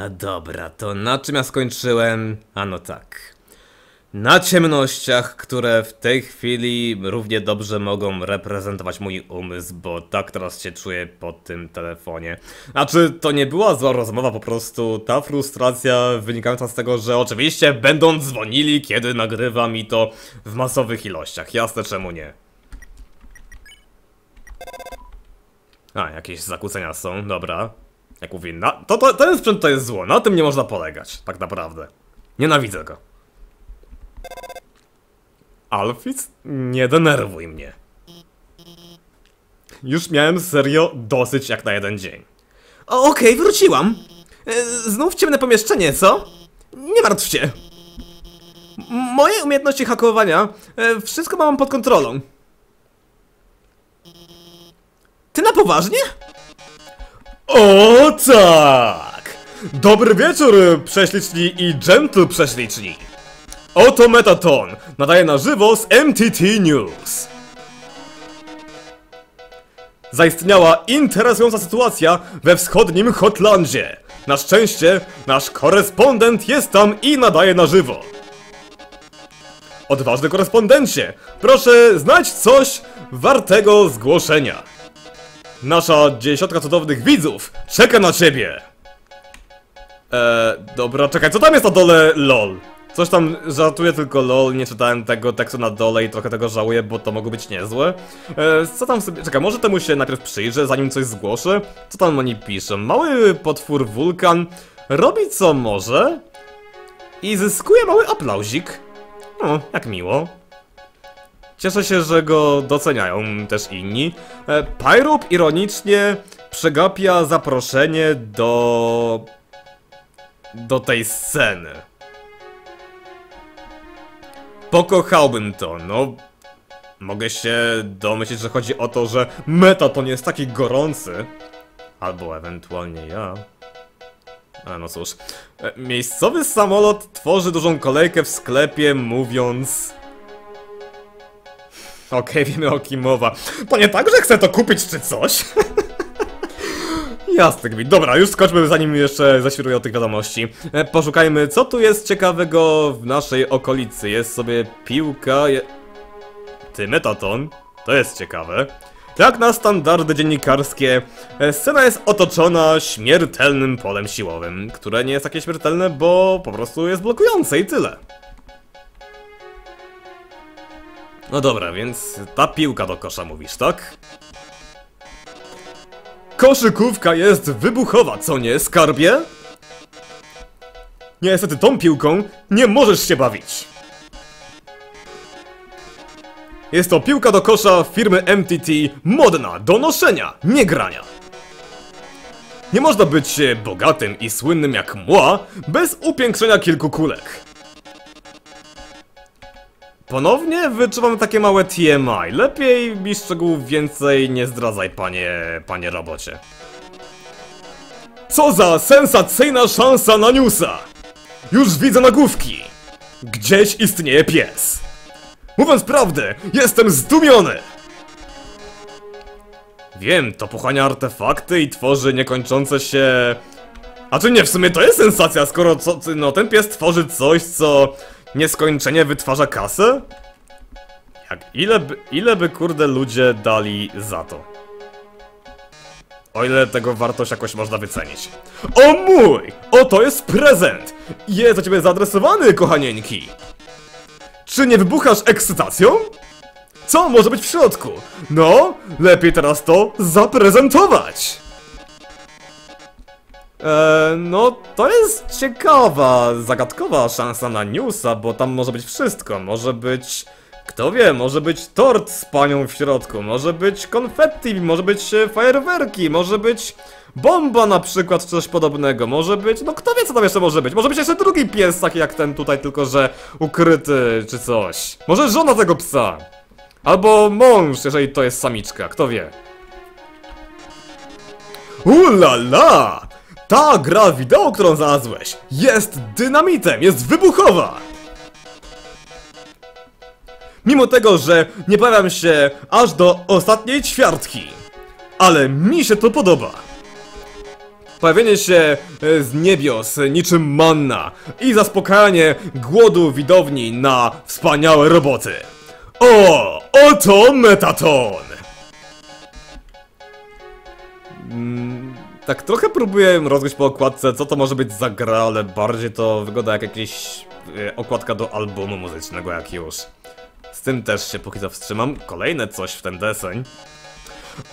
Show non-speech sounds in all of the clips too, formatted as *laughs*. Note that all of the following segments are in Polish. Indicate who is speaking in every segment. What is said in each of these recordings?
Speaker 1: No dobra, to na czym ja skończyłem? A no tak. Na ciemnościach, które w tej chwili równie dobrze mogą reprezentować mój umysł, bo tak teraz się czuję po tym telefonie. Znaczy, to nie była zła rozmowa, po prostu ta frustracja wynikająca z tego, że oczywiście będą dzwonili, kiedy nagrywam i to w masowych ilościach. Jasne, czemu nie. A, jakieś zakłócenia są, dobra. Jak mówię, na, to, to, ten sprzęt to jest zło, na tym nie można polegać, tak naprawdę. Nienawidzę go. Alfis, nie denerwuj mnie. Już miałem serio dosyć jak na jeden dzień. Okej, wróciłam. E, Znów ciemne pomieszczenie, co? Nie martw się. Moje umiejętności hakowania, e, wszystko mam pod kontrolą. Ty na poważnie? O tak! Dobry wieczór, prześliczni i gentle prześliczni. Oto Metaton, nadaje na żywo z MTT News. Zaistniała interesująca sytuacja we wschodnim Hotlandzie. Na szczęście, nasz korespondent jest tam i nadaje na żywo. Odważny korespondencie, proszę znać coś wartego zgłoszenia. Nasza dziesiątka cudownych widzów czeka na ciebie! Eee, dobra, czekaj, co tam jest na dole LOL? Coś tam żartuję tylko LOL, nie czytałem tego tekstu na dole i trochę tego żałuję, bo to mogło być niezłe. Eee, co tam sobie... Czekaj, może temu się najpierw przyjrzę, zanim coś zgłoszę? Co tam oni piszą? Mały potwór wulkan robi co może i zyskuje mały aplauzik. No, jak miło. Cieszę się, że go doceniają też inni. E, Pyrup ironicznie przegapia zaproszenie do... do tej sceny. Pokochałbym to, no... Mogę się domyślić, że chodzi o to, że Metaton jest taki gorący. Albo ewentualnie ja. A no cóż. E, Miejscowy samolot tworzy dużą kolejkę w sklepie, mówiąc... Okej, *laughs* wiemy o kim mowa. To nie tak, że chcę to kupić czy coś? *laughs* Jasne, gwint. Dobra, już skoczmy zanim jeszcze zaświrują tych wiadomości. E, poszukajmy, co tu jest ciekawego w naszej okolicy. Jest sobie piłka... Je... Ty, Metaton. To jest ciekawe. Jak na standardy dziennikarskie, e, scena jest otoczona śmiertelnym polem siłowym, które nie jest takie śmiertelne, bo po prostu jest blokujące i tyle. No dobra, więc ta piłka do kosza mówisz, tak? Koszykówka jest wybuchowa, co nie, skarbie? Niestety tą piłką nie możesz się bawić. Jest to piłka do kosza firmy MTT, modna do noszenia, nie grania. Nie można być bogatym i słynnym jak mła bez upiększenia kilku kulek. Ponownie wyczuwam takie małe TMI. Lepiej mi szczegółów więcej nie zdradzaj, panie, panie robocie. Co za sensacyjna szansa na newsa! Już widzę nagłówki. Gdzieś istnieje pies. Mówiąc prawdę, jestem zdumiony! Wiem, to pochłania artefakty i tworzy niekończące się... A czy nie, w sumie to jest sensacja, skoro co, no, ten pies tworzy coś, co nieskończenie wytwarza kasę? Jak, ile by, ile by kurde ludzie dali za to? O ile tego wartość jakoś można wycenić. O mój! Oto jest prezent! Jest do ciebie zaadresowany, kochanieńki! Czy nie wybuchasz ekscytacją? Co może być w środku? No, lepiej teraz to zaprezentować! Eee, no, to jest ciekawa, zagadkowa szansa na newsa, bo tam może być wszystko. Może być, kto wie, może być tort z panią w środku, może być konfetti, może być e, fajerwerki, może być bomba na przykład, czy coś podobnego, może być, no kto wie co tam jeszcze może być. Może być jeszcze drugi pies, taki jak ten tutaj, tylko że ukryty, czy coś. Może żona tego psa. Albo mąż, jeżeli to jest samiczka, kto wie. Ulala! Ta gra wideo, którą znalazłeś, jest dynamitem, jest wybuchowa! Mimo tego, że nie bawiam się aż do ostatniej ćwiartki. Ale mi się to podoba. pojawienie się e, z niebios niczym manna i zaspokajanie głodu widowni na wspaniałe roboty. O, oto Metaton! Mm, tak trochę próbuję rozgryźć po okładce, co to może być za gra, ale bardziej to wygląda jak jakaś e, okładka do albumu muzycznego jak już. Z tym też się póki co wstrzymam. Kolejne coś w ten deseń.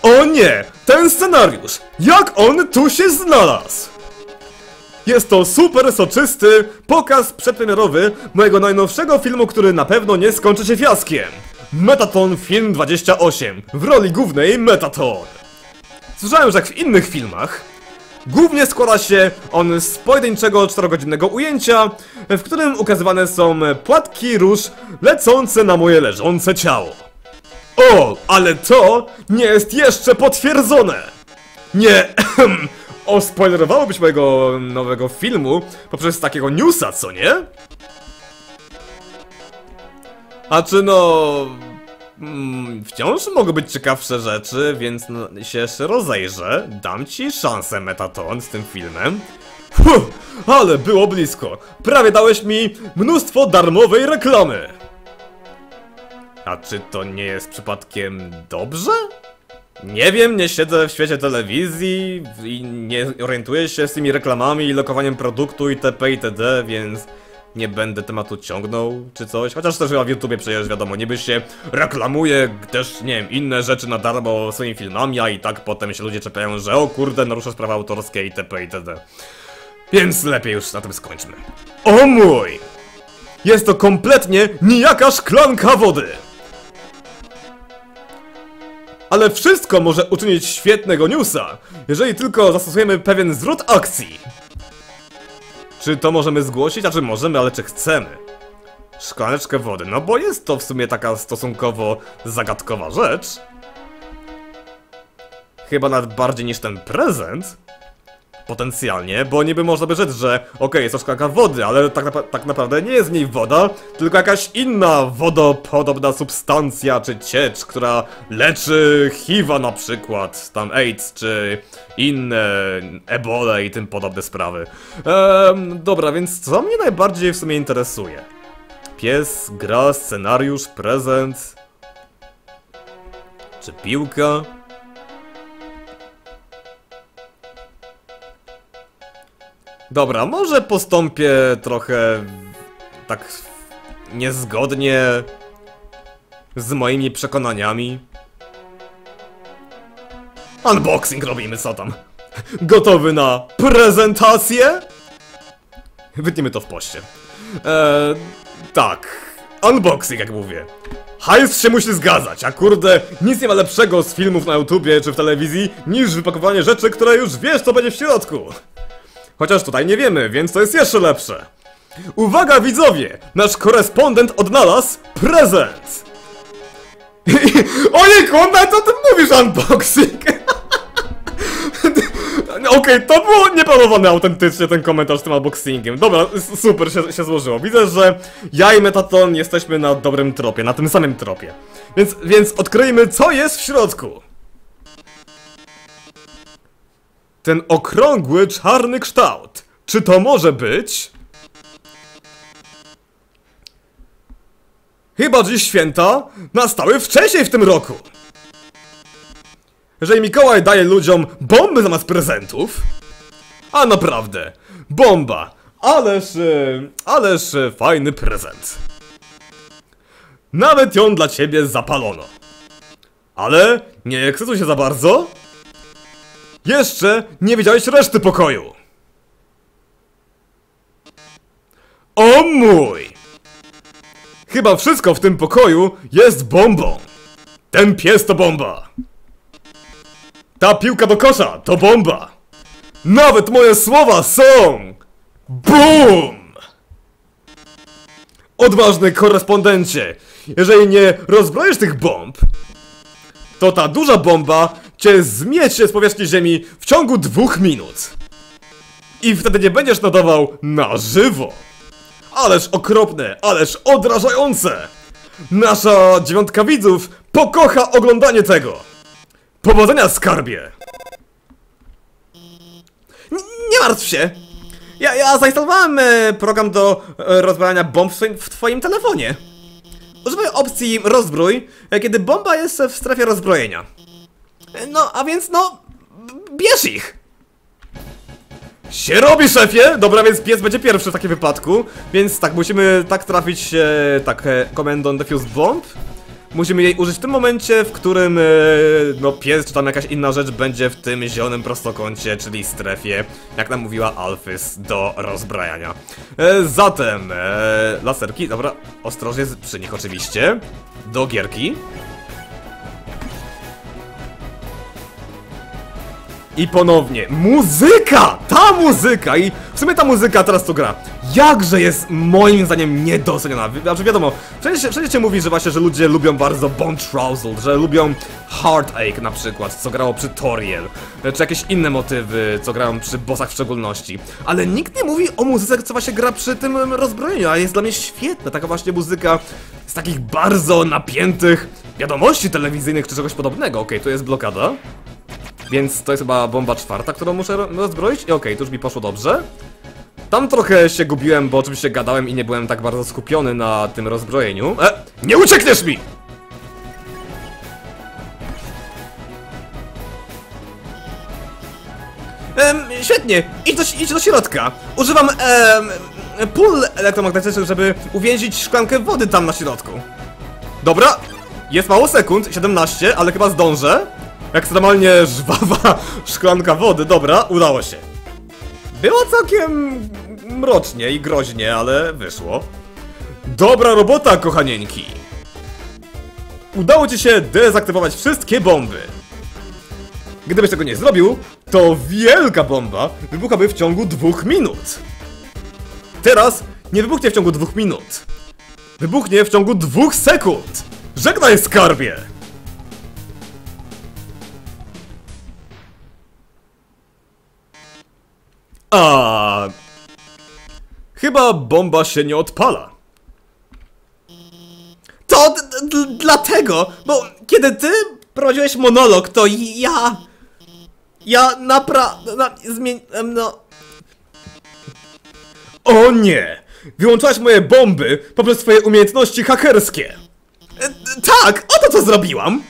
Speaker 1: O nie! Ten scenariusz! Jak on tu się znalazł? Jest to super soczysty pokaz przedpremierowy mojego najnowszego filmu, który na pewno nie skończy się fiaskiem. Metaton Film 28 w roli głównej Metaton. Słyszałem, że jak w innych filmach, głównie składa się on z pojedynczego 4-godzinnego ujęcia, w którym ukazywane są płatki róż lecące na moje leżące ciało. O, ale to nie jest jeszcze potwierdzone! Nie, *clears throat* ospoilerowałobyś mojego nowego filmu poprzez takiego newsa, co nie? A czy no... Mm, wciąż mogą być ciekawsze rzeczy, więc no, się rozejrzę. Dam ci szansę, Metaton, z tym filmem. Fuh, ale było blisko. Prawie dałeś mi mnóstwo darmowej reklamy. A czy to nie jest przypadkiem dobrze? Nie wiem, nie siedzę w świecie telewizji i nie orientuję się z tymi reklamami i lokowaniem produktu itp. itd., więc nie będę tematu ciągnął czy coś. Chociaż też chyba w YouTubie przecież wiadomo, niby się reklamuje też, nie wiem, inne rzeczy na darmo swoimi filmami, a i tak potem się ludzie czepiają, że o kurde, narusza sprawy autorskie itp. itd. Więc lepiej już na tym skończmy. O mój! Jest to kompletnie nijaka szklanka wody! Ale wszystko może uczynić świetnego newsa, jeżeli tylko zastosujemy pewien zwrot akcji. Czy to możemy zgłosić? A czy możemy, ale czy chcemy? Szklaneczkę wody, no bo jest to w sumie taka stosunkowo zagadkowa rzecz. Chyba nawet bardziej niż ten prezent. Potencjalnie, bo niby można by rzec, że okej, okay, jest to szklanka wody, ale tak, na tak, naprawdę nie jest w niej woda, tylko jakaś inna wodopodobna substancja czy ciecz, która leczy HIV na przykład, tam AIDS czy inne ebole i tym podobne sprawy. Ehm, dobra, więc co mnie najbardziej w sumie interesuje? Pies, gra, scenariusz, prezent... Czy piłka? Dobra, może postąpię trochę tak niezgodnie z moimi przekonaniami. Unboxing robimy, co tam? Gotowy na prezentację? Wytniemy to w poście. Eee, tak. Unboxing, jak mówię. Hajs się musi zgadzać, a kurde, nic nie ma lepszego z filmów na YouTubie czy w telewizji, niż wypakowanie rzeczy, które już wiesz, co będzie w środku. Chociaż tutaj nie wiemy, więc to jest jeszcze lepsze. Uwaga widzowie! Nasz korespondent odnalazł prezent! *laughs* Ojej, Konda, co ty mówisz, unboxing? *laughs* Okej, okay, to było nieplanowane autentycznie ten komentarz z tym unboxingiem. Dobra, super się, się złożyło. Widzę, że ja i Metaton jesteśmy na dobrym tropie, na tym samym tropie. Więc, więc odkryjmy, co jest w środku. Ten okrągły, czarny kształt. Czy to może być? Chyba dziś święta nastały wcześniej w tym roku. Jeżeli Mikołaj daje ludziom bomby zamiast prezentów, a naprawdę, bomba, ależ, e, ależ e, fajny prezent. Nawet ją dla ciebie zapalono. Ale nie ekscytuj się za bardzo, jeszcze nie widziałeś reszty pokoju! O mój! Chyba wszystko w tym pokoju jest bombą! Ten pies to bomba! Ta piłka do kosza to bomba! Nawet moje słowa są... BOOM! Odważny korespondencie, jeżeli nie rozbroisz tych bomb, to ta duża bomba cię zmiecie z powierzchni ziemi w ciągu dwóch minut. I wtedy nie będziesz nadawał na żywo. Ależ okropne, ależ odrażające. Nasza dziewiątka widzów pokocha oglądanie tego. Powodzenia, skarbie! martw się! Ja, ja zainstalowałem e, program do e, rozbrajania bomb w, swoim, w twoim telefonie. Używaj opcji rozbrój, e, kiedy bomba jest w strefie rozbrojenia. E, No, a więc no, bierz ich! Się robi, szefie! Dobra, więc pies będzie pierwszy w takim wypadku. Więc tak, musimy tak trafić, e, tak, e, komendą defuse bomb. Musimy jej użyć w tym momencie, w którym, e, no, pies czy tam jakaś inna rzecz będzie w tym zielonym prostokącie, czyli strefie, jak nam mówiła Alphys, do rozbrajania. E, zatem, e, laserki, dobra, ostrożnie przy nich oczywiście. Do gierki. I ponownie, muzyka! Ta muzyka! I w sumie ta muzyka teraz tu gra. Jakże jest moim zdaniem niedoceniona. Znaczy wiadomo, wszędzie, wszędzie się mówi, że właśnie, że ludzie lubią bardzo Bone Trousel, że lubią Heartache na przykład, co grało przy Toriel, czy jakieś inne motywy, co grają przy bossach w szczególności. Ale nikt nie mówi o muzyce, co właśnie gra przy tym rozbrojeniu, a jest dla mnie świetna. Taka właśnie muzyka z takich bardzo napiętych wiadomości telewizyjnych, czy czegoś podobnego. Okej, tu jest blokada. Więc to jest chyba bomba czwarta, którą muszę ro- rozbroić. I okej, tu już mi poszło dobrze. Tam trochę się gubiłem, bo oczywiście gadałem i nie byłem tak bardzo skupiony na tym rozbrojeniu. E, nie uciekniesz mi! Em, świetnie, idź do, idź do środka. Używam em, pól elektromagnetycznych, żeby uwięzić szklankę wody tam na środku. Dobra, jest mało sekund, 17, ale chyba zdążę. Ekstremalnie żwawa *laughs* szklanka wody, dobra, udało się. Było całkiem mrocznie i groźnie, ale wyszło. Dobra robota, kochanieńki. Udało ci się dezaktywować wszystkie bomby. Gdybyś tego nie zrobił, to wielka bomba wybuchałaby w ciągu dwóch minut. Teraz nie wybuchnie w ciągu dwóch minut. Wybuchnie w ciągu dwóch sekund. Żegnaj, skarbie! A Chyba bomba się nie odpala. To dlatego, bo kiedy ty prowadziłeś monolog, to ja. Ja naprawdę. Na, zmień. No. O nie! Wyłączałeś moje bomby poprzez swoje umiejętności hakerskie. E, tak, oto co zrobiłam!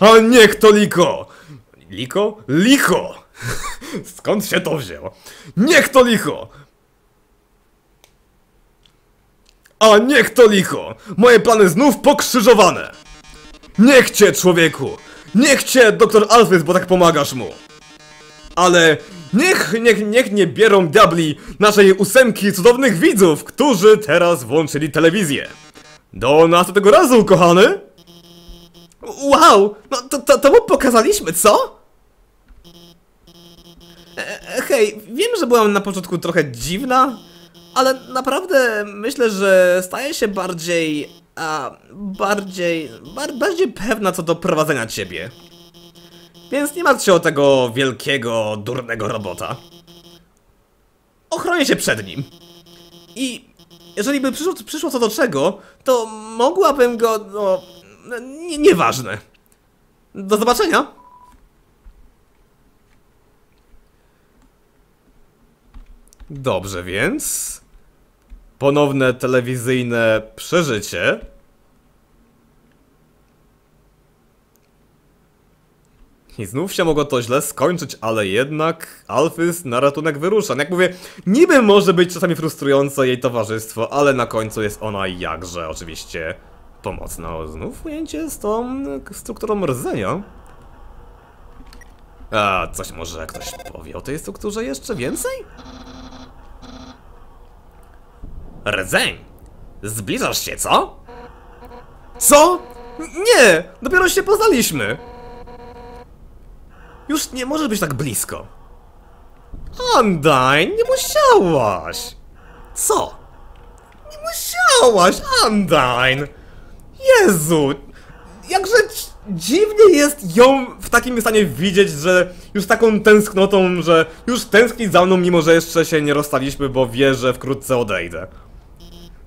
Speaker 1: A niech to Liko! Liko? Liko! *laughs* Skąd się to wzięło? Niech to licho! A niech to licho! Moje plany znów pokrzyżowane! Niech cię, człowieku! Niech cię, doktor Alfred, bo tak pomagasz mu! Ale niech, niech, niech nie bierą diabli naszej ósemki cudownych widzów, którzy teraz włączyli telewizję. Do następnego razu, kochany! Wow! No to, to, to mu pokazaliśmy, co? E, Hej, wiem, że byłam na początku trochę dziwna, ale naprawdę myślę, że staję się bardziej. A, bardziej. Bar, bardziej pewna co do prowadzenia ciebie. Więc nie martw się o tego wielkiego, durnego robota. Ochronię się przed nim. I jeżeli by przyszło, przyszło co do czego, to mogłabym go. No. Nie, nieważne. Do zobaczenia. Dobrze, więc. Ponowne telewizyjne przeżycie. I znów się mogło to źle skończyć, ale jednak Alfys na ratunek wyrusza. Jak mówię, niby może być czasami frustrujące jej towarzystwo, ale na końcu jest ona jakże oczywiście pomocna. Znów ujęcie z tą strukturą rdzenia. A, coś może ktoś powie o tej strukturze jeszcze więcej? Rdzeń! Zbliżasz się, co? Co? Nie! Dopiero się poznaliśmy! Już nie możesz być tak blisko. Undyne, nie musiałaś! Co? Nie musiałaś, Undyne! Jezu! Jakże dziwnie jest ją w takim stanie widzieć, że już taką tęsknotą, że już tęskni za mną, mimo że jeszcze się nie rozstaliśmy, bo wie, że wkrótce odejdę.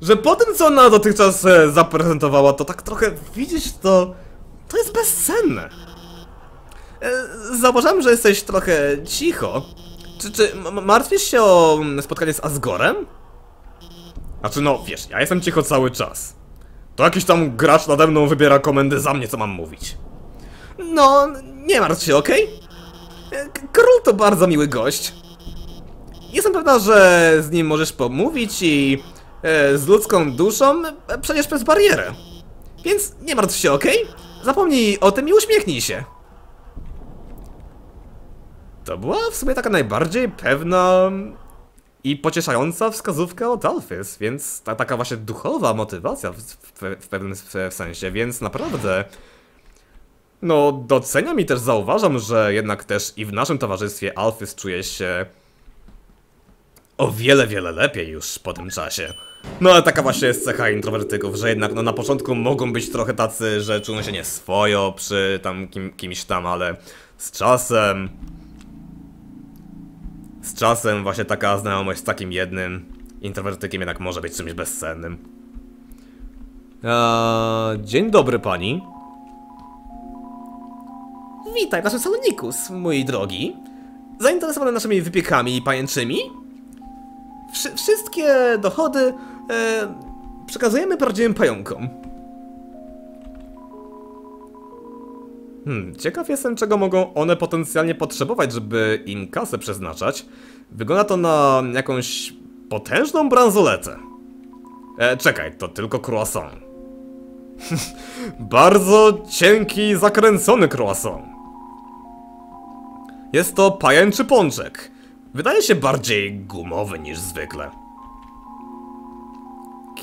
Speaker 1: Że po tym, co ona dotychczas e, zaprezentowała, to tak trochę widzieć to... To jest bezcenne. E, Zauważyłem, że jesteś trochę cicho. Czy, czy martwisz się o mm, spotkanie z Asgorem? Znaczy no, wiesz, ja jestem cicho cały czas. To jakiś tam gracz nade mną wybiera komendy za mnie, co mam mówić. No, nie martw się, okej? E, K- Król to bardzo miły gość. Jestem pewna, że z nim możesz pomówić i e, z ludzką duszą e, przejdziesz przez barierę. Więc nie martw się, okej? Zapomnij o tym i uśmiechnij się. To była w sumie taka najbardziej pewna i pocieszająca wskazówka od Alphys, więc ta taka właśnie duchowa motywacja w, w, w pewnym w sensie, więc naprawdę no doceniam i też zauważam, że jednak też i w naszym towarzystwie Alphys czuje się o wiele, wiele lepiej już po tym czasie. No ale taka właśnie jest cecha introwertyków, że jednak no na początku mogą być trochę tacy, że czują się nieswojo przy tam kim, kimś tam, ale z czasem z czasem właśnie taka znajomość z takim jednym introwertykiem jednak może być czymś bezcennym. Eee, dzień dobry pani. Witaj w naszym salonikus, mój drogi. Zainteresowany naszymi wypiekami pajęczymi? Wszy wszystkie dochody e, przekazujemy prawdziwym pająkom. Hmm, ciekaw jestem, czego mogą one potencjalnie potrzebować, żeby im kasę przeznaczać. Wygląda to na jakąś potężną bransoletę. E, czekaj, to tylko croissant. *laughs* Bardzo cienki, zakręcony croissant. Jest to pajęczy pączek. Wydaje się bardziej gumowy niż zwykle.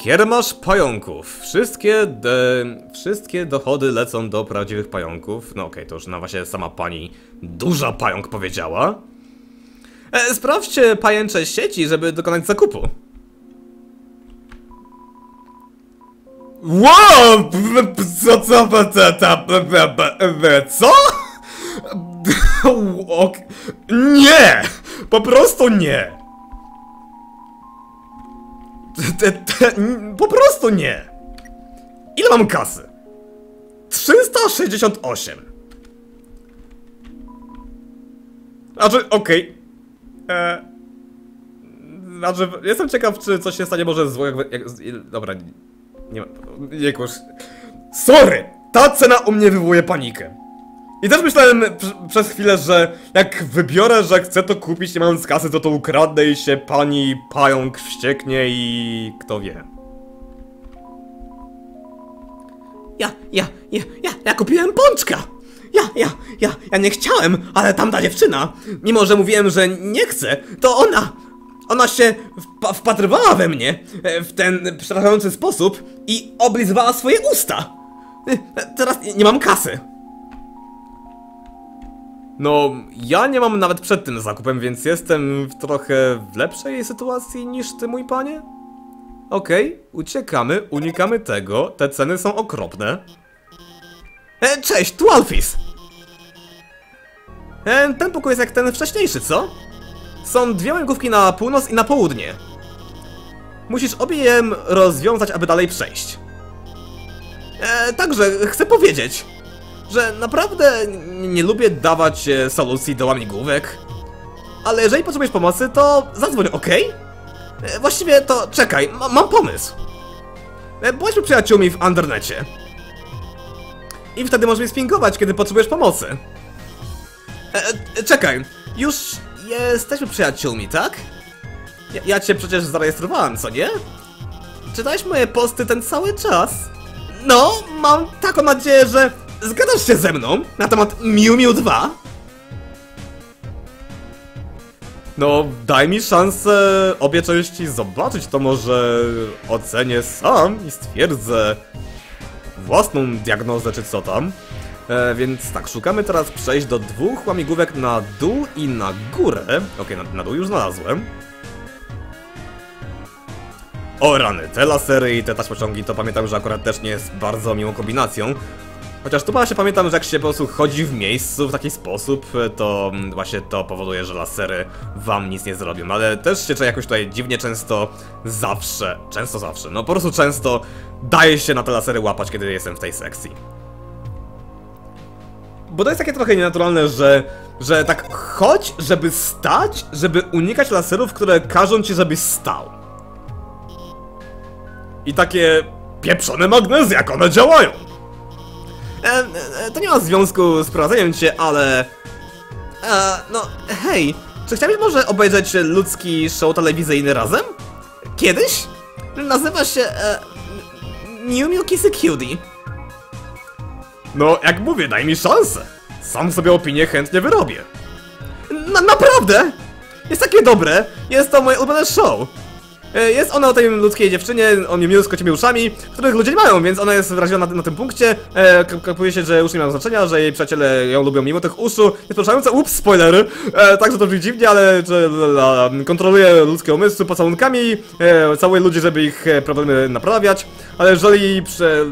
Speaker 1: Kiermasz pająków. Wszystkie, de, wszystkie dochody lecą do prawdziwych pająków. No okej, to już na właśnie sama pani duża pająk powiedziała. E, sprawdźcie pajęcze sieci, żeby dokonać zakupu. Wow! Co, co, co. *laughs* Nie! Po prostu nie! Te, te, po prostu nie! Ile mam kasy? 368. Znaczy, okej. Okay. Znaczy, jestem ciekaw, czy coś się stanie może złego, jak, jak, Dobra, nie ma... Nie. Sorry! Ta cena u mnie wywołuje panikę. I też myślałem pr- przez chwilę, że jak wybiorę, że chcę to kupić nie mając kasy, to to ukradnę i się pani pająk wścieknie i kto wie. Ja, ja, ja, ja, ja kupiłem pączka! Ja, ja, ja, ja nie chciałem, ale tamta dziewczyna, mimo że mówiłem, że nie chcę, to ona, ona się wpa wpatrywała we mnie e, w ten przerażający sposób i oblizywała swoje usta. E, Teraz nie mam kasy. No, ja nie mam nawet przed tym zakupem, więc jestem w trochę w lepszej sytuacji niż ty, mój panie. Okej, uciekamy, unikamy tego, te ceny są okropne. E, cześć, tu Alfis! E, ten pokój jest jak ten wcześniejszy, co? Są dwie łęgówki na północ i na południe. Musisz obie je rozwiązać, aby dalej przejść. E, także chcę powiedzieć, że naprawdę nie lubię dawać e, solucji do łamigłówek. Ale jeżeli potrzebujesz pomocy, to zadzwoń, ok? E, właściwie to czekaj, ma, mam pomysł. E, bądźmy przyjaciółmi w Undernecie. I wtedy możemy spingować, kiedy potrzebujesz pomocy. E, czekaj, już jesteśmy przyjaciółmi, tak? Ja, ja cię przecież zarejestrowałem, co nie? Czytałeś moje posty ten cały czas? No, mam taką nadzieję, że zgadzasz się ze mną na temat Miu Miu 2? No, daj mi szansę obie części zobaczyć, to może ocenię sam i stwierdzę własną diagnozę czy co tam. E, więc tak, szukamy teraz przejść do dwóch łamigłówek na dół i na górę. Okej, na, na dół już znalazłem. O rany, te lasery i te taśmociągi to pamiętam, że akurat też nie jest bardzo miłą kombinacją. Chociaż tu właśnie pamiętam, że jak się po prostu chodzi w miejscu w taki sposób, to mm, właśnie to powoduje, że lasery wam nic nie zrobią. Ale też się jakoś tutaj dziwnie często zawsze, często zawsze, no po prostu często daje się na te lasery łapać, kiedy jestem w tej sekcji. bo to jest takie trochę nienaturalne, że, że tak chodź, żeby stać, żeby unikać laserów, które każą ci, żebyś stał. I takie pieprzone magnezy, jak one działają. E, e, to nie ma związku z prowadzeniem cię, ale... E, no, hej, czy chciałbyś może obejrzeć ludzki show telewizyjny razem? Kiedyś? Nazywa się... E, New Milky Cutie. No, jak mówię, daj mi szansę. Sam sobie opinię chętnie wyrobię. Na, naprawdę! Jest takie dobre. Jest to moje ulubione show. E, Jest ona o tej ludzkiej dziewczynie, o z kocimi uszami, których ludzie nie mają, więc ona jest wyraziona na, na tym punkcie. E, Kapuje się, że uszy nie mają znaczenia, że jej przyjaciele ją lubią mimo tych uszu. Jest poruszające, ups, spoilery. E, także to brzmi dziwnie, ale że, la, kontroluje ludzkie umysły pocałunkami, e, całuje ludzi, żeby ich e, problemy naprawiać. Ale jeżeli prze...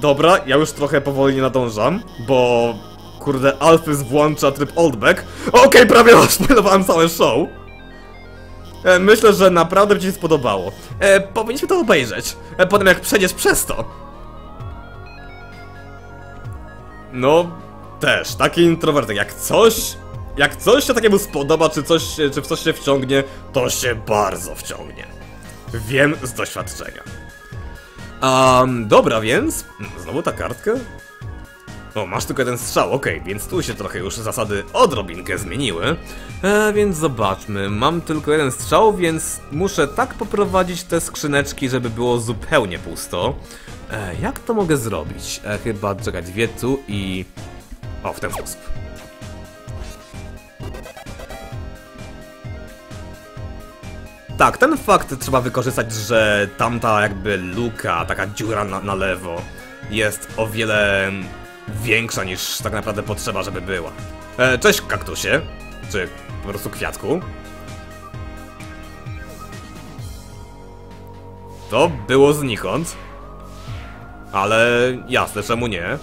Speaker 1: Dobra, ja już trochę powoli nie nadążam, bo... Kurde, Alphys włącza tryb oldback. Okej, prawie *laughs* spoilowałem całe show. E, Myślę, że naprawdę by ci się spodobało. E, powinniśmy to obejrzeć. E, potem jak przejdziesz przez to. No, też, taki introwertyk. Jak coś... Jak coś się takiemu spodoba, czy coś, czy w coś się wciągnie, to się bardzo wciągnie. Wiem z doświadczenia. Um, dobra, więc... Znowu ta kartka? O, masz tylko jeden strzał, okej, więc tu się trochę już zasady odrobinkę zmieniły. E, więc zobaczmy, mam tylko jeden strzał, więc muszę tak poprowadzić te skrzyneczki, żeby było zupełnie pusto. E, jak to mogę zrobić? E, chyba, czekaj, dwie tu i... O, w ten sposób. Tak, ten fakt trzeba wykorzystać, że tamta jakby luka, taka dziura na, na lewo jest o wiele większa niż tak naprawdę potrzeba, żeby była. E, cześć kaktusie, czy po prostu kwiatku. To było znikąd. Ale jasne, czemu nie?